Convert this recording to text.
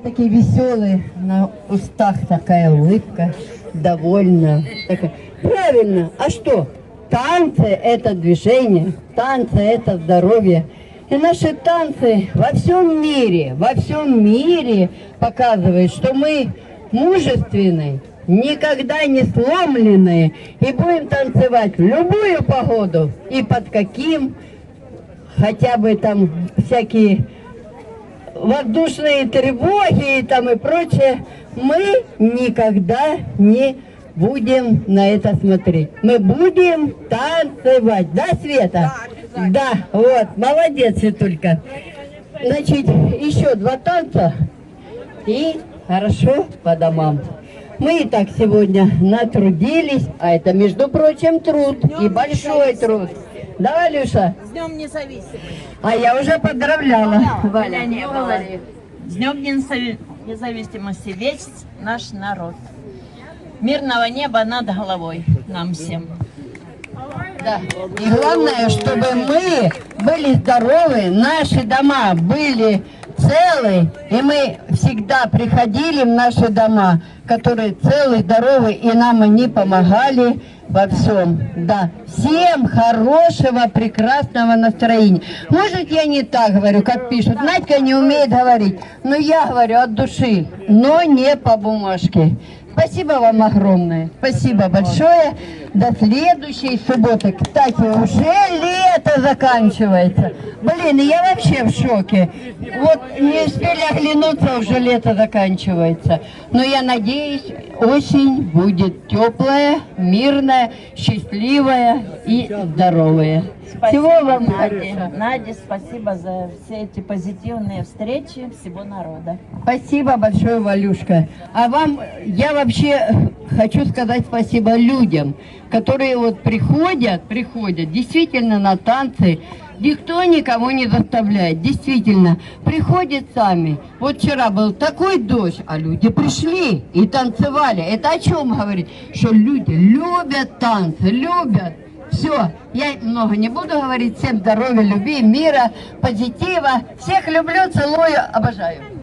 Такие веселые, на устах такая улыбка, довольна. такая. Правильно, а что? Танцы – это движение, танцы – это здоровье. И наши танцы во всем мире, во всем мире показывают, что мы мужественны, никогда не сломленные, и будем танцевать в любую погоду и под каким, хотя бы там всякие воздушные тревоги и там и прочее, мы никогда не будем на это смотреть. Мы будем танцевать. Да, Света? Да, вот, молодец, Светулька. Значит, еще два танца и хорошо по домам. Мы и так сегодня натрудились, а это, между прочим, труд и большой труд. Да, Валюша? С Днем Независимости. А я уже поздравляла. Валя не было. С Днем Незави- Независимости весь наш народ. Мирного неба над головой нам всем. Да. И главное, чтобы мы были здоровы, наши дома были целы, и мы всегда приходили в наши дома, которые целы, здоровы, и нам они помогали во всем. Да. Всем хорошего, прекрасного настроения. Может, я не так говорю, как пишут. Надька не умеет говорить, но я говорю от души, но не по бумажке. Спасибо вам огромное. Спасибо большое. До следующей субботы. Кстати, уже лето заканчивается. Блин, я вообще в шоке. Вот не успели оглянуться, уже лето заканчивается. Но я надеюсь, осень будет теплая, мирная, счастливая и здоровая. Всего вам хорошего. Наде, спасибо за все эти позитивные встречи всего народа. Спасибо большое, Валюшка. А вам, я вообще хочу сказать спасибо людям, которые вот приходят, приходят действительно на танцы. Никто никого не заставляет, действительно. Приходят сами. Вот вчера был такой дождь, а люди пришли и танцевали. Это о чем говорит? Что люди любят танцы, любят. Все, я много не буду говорить. Всем здоровья, любви, мира, позитива. Всех люблю, целую, обожаю.